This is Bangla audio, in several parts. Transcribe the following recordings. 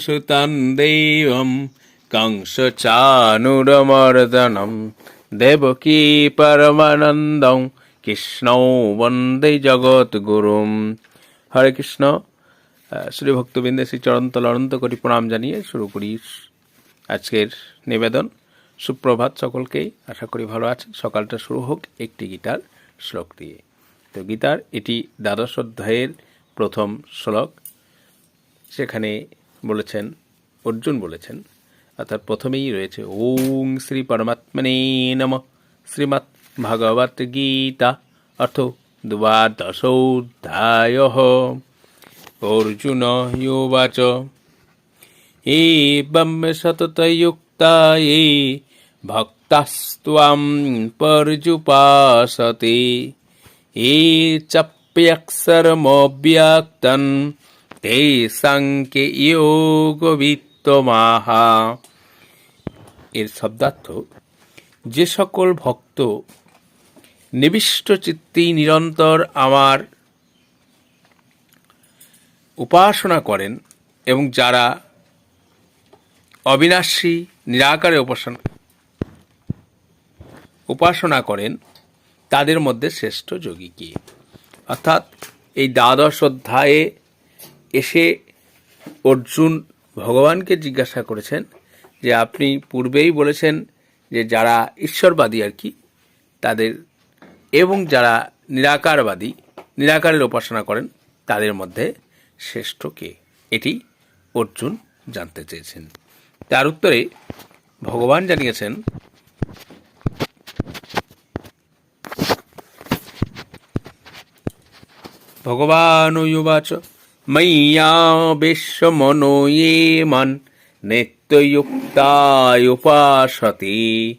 সুতন দেবম কংস চানুরমর্দনম দেবকী পরমানন্দং কৃষ্ণ বন্দে জগৎ গুরুম হরে কৃষ্ণ আহ, শ্রী চরন্তল অনন্ত কোটি প্রণাম জানিয়ে শুরু করি। আজকের নিবেদন সুপ্রভাত সকলকেই আশা করি ভালো আছেন। সকালটা শুরু হোক একটি গীতার শ্লোক দিয়ে। তো গীতার এটি দ্বাদশ অধ্যায়ের প্রথম শ্লোক। সেখানে বলেছেন, অর্জুন বলেছেন, অর্থাৎ প্রথমেই রয়েছে, ওং শ্রী পরমাত্মনে নম শ্রীমৎ ভগবত গীতা অর্থ দ্বাদশোধ্যায় অর্জুন ইউবাচ এবং সততযুক্তা এই ভক্তাস্ত্বাম পর্যুপাসতে, এ চাপ্যক্ষরমব্যক্তন ते সাংকে যোগবিত্তমাহা এর শব্দার্থ, যে সকল ভক্ত নিবিষ্ট চিত্তেই নিরন্তর আমার উপাসনা করেন এবং যারা অবিনাশী, নিরাকারে উপাসনা উপাসনা করেন, তাদের মধ্যে শ্রেষ্ঠ যোগী কে? অর্থাৎ এই দ্বাদশ অধ্যায়ে এসে অর্জুন ভগবানকে জিজ্ঞাসা করেছেন যে আপনি পূর্বেই বলেছেন যে যারা ঈশ্বরবাদী আর কি, তাদের এবং যারা নিরাকারবাদী, নিরাকারের উপাসনা করেন, তাদের মধ্যে শ্রেষ্ঠ কে? এটি অর্জুন জানতে চেয়েছেন। তার উত্তরে ভগবান জানিয়েছেন ভগবানুবাচ ময়্যা বিশ্বমনো ये নিত্যযুক্তায়ুপাসতে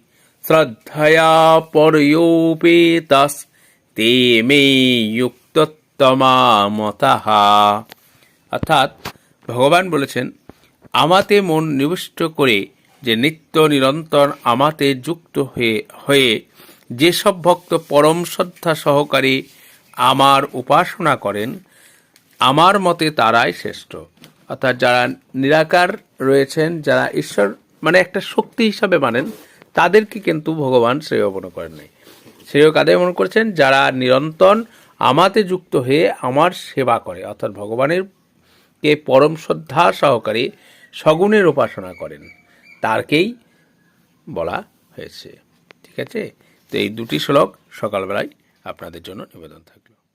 শ্রদ্ধয়া পরয়োপেতাস তে যুক্ততমা মতাহা অর্থাৎ ভগবান বলেছেন আমাতে মন নিবিষ্ট করে যে নিত্য নিরন্তর আমাতে যুক্ত হয়ে হয়ে যেসব ভক্ত পরম শ্রদ্ধা সহকারে আমার উপাসনা করেন আমার মতে তারাই শ্রেষ্ঠ। অর্থাৎ যারা নিরাকার রয়েছেন, যারা ঈশ্বর মানে একটা শক্তি হিসাবে মানেন, তাদেরকে কিন্তু ভগবান শ্রেয় মনে করেন নাই। শ্রেয় কাদের মনে করছেন? যারা নিরন্তর আমাতে যুক্ত হয়ে আমার সেবা করে, অর্থাৎ ভগবানের কে পরম শ্রদ্ধা সহকারে সগুণের উপাসনা করেন, তারকেই বলা হয়েছে। ঠিক আছে? তো এই দুটি শ্লোক সকালবেলায় আপনাদের জন্য নিবেদন থাকল।